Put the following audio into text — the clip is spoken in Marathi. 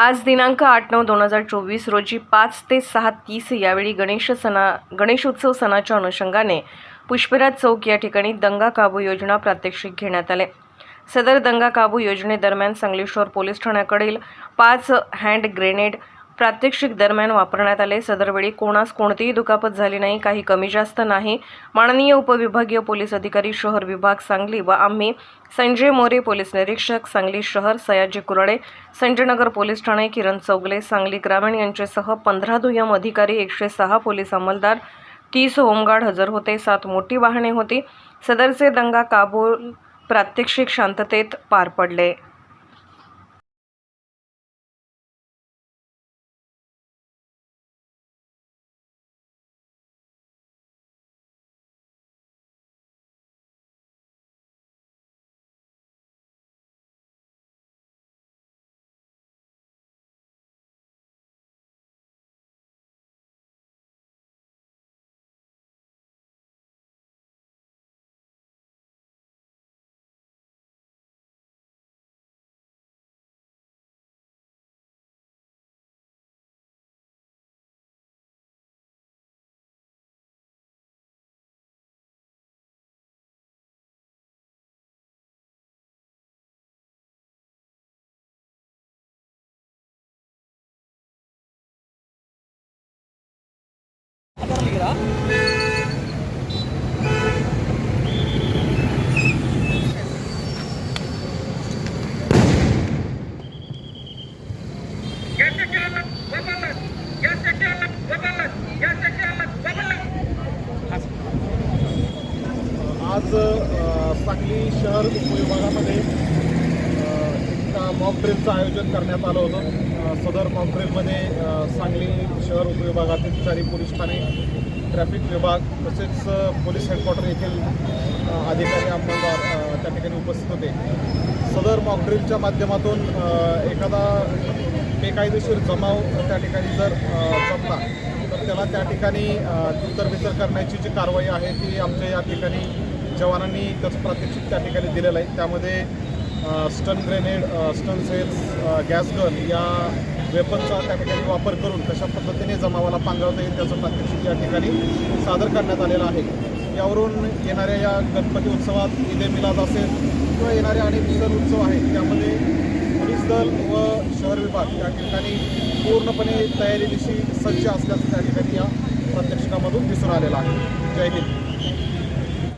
आज दिनांक आठ नऊ दोन हजार चोवीस रोजी पाच ते सहा तीस यावेळी गणेश सणा गणेशोत्सव सणाच्या अनुषंगाने पुष्पराज चौक या ठिकाणी दंगा काबू योजना प्रात्यक्षिक घेण्यात आले. सदर दंगा काबू योजनेदरम्यान संगलेश्वर पोलीस ठाण्याकडील पाच हँड ग्रेनेड प्रात्यक्षिक दरम्यान वापरण्यात आले. सदरवेळी कोणास कोणतीही दुखापत झाली नाही काही कमी जास्त नाही. माननीय उपविभागीय पोलीस अधिकारी शहर विभाग सांगली व आम्ही संजय मोरे पोलीस निरीक्षक सांगली शहर सयाजी कुराडे संजयनगर पोलीस ठाणे किरण चौगले सांगली ग्रामीण यांच्यासह पंधरा दुय्यम अधिकारी एकशे सहा पोलीस अंमलदार तीस होमगार्ड हजर होते सात मोठी वाहने होती. सदरचे दंगा काबूल प्रात्यक्षिक शांततेत पार पडले. वापरलं आज सांगली शहर उपविभागामध्ये एक मॉक ड्रिलचं आयोजन करण्यात आलं होतं. सदर मॉक सांगली शहर उपविभागातील चारी पोलीस ठाणे ट्रॅफिक विभाग तसेच पोलीस हेडक्वार्टर येथील अधिकारी अंमलदार त्या ठिकाणी उपस्थित होते. सदर मॉकड्रिलच्या माध्यमातून एखादा बेकायदेशीर जमाव त्या ठिकाणी जर जपला जमला तर त्याला त्या ठिकाणी तितर करण्याची जी कारवाई आहे ती आमच्या या ठिकाणी जवानांनी त्याचं प्रात्यक्षिक त्या ठिकाणी दिलेलं आहे. त्यामध्ये stun grenade stun cells gas gun या वेपनचा त्या ठिकाणी वापर करून कशा पद्धतीने जमावाला पांगवता येईल त्याचं प्रात्यक्षिक या ठिकाणी सादर करण्यात आलेलं आहे. यावरून येणाऱ्या या गणपती उत्सवात ईद मिलाद असेल किंवा येणारे अनेक सण उत्सव आहेत त्यामध्ये पोलीस दल व शहर विभाग या ठिकाणी पूर्णपणे तयारीविषयी सज्ज असल्याचं त्या ठिकाणी या प्रात्यक्षिकामधून दिसून आलेलं आहे. जय हिंद.